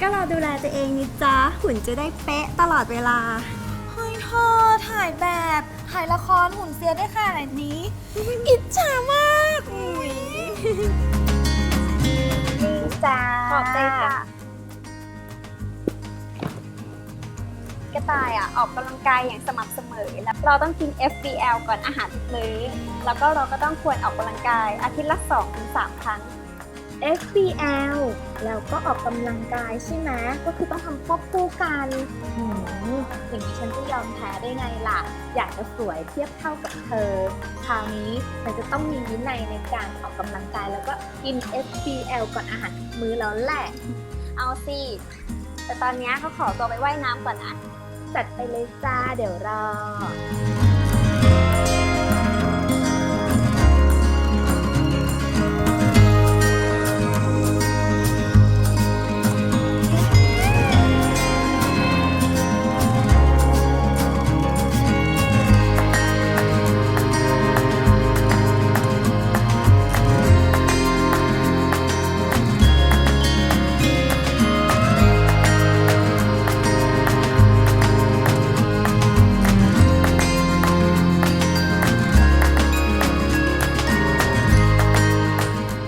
ก็เราดูแลตัวเองนี่จ้าหุ่นจะได้เป๊ะตลอดเวลา เฮ้ยเธอถ่ายแบบถ่ายละครหุ่นเสียได้ขนาดนี้ อิจฉามากอุ้ยจ้าขอบใจจ้ะกระต่ายอะออกกำลังกายอย่างสม่ำเสมอ แล้วเราต้องกิน FBL ก่อนอาหารทุกมื้อแล้วก็เราก็ต้องควรออกกำลังกายอาทิตย์ละ2-3ครั้ง FBL แล้วก็ออกกำลังกายใช่ไหมก็คือต้องทำควบคู่กันหืมอย่างนี้ฉันจะยอมแพ้ได้ไงล่ะ อยากจะสวยเทียบเท่ากับเธอ คราวนี้ฉันจะต้องมีวินัยในการออกกำลังกาย แล้วก็กิน FBL ก่อนอาหารทุกมื้อแล้วแหละ เอาสิ แต่ตอนเนี้ยเขาขอตัวไปว่ายน้ำก่อนนะจัดไปเลยจ้าเดี๋ยวรอ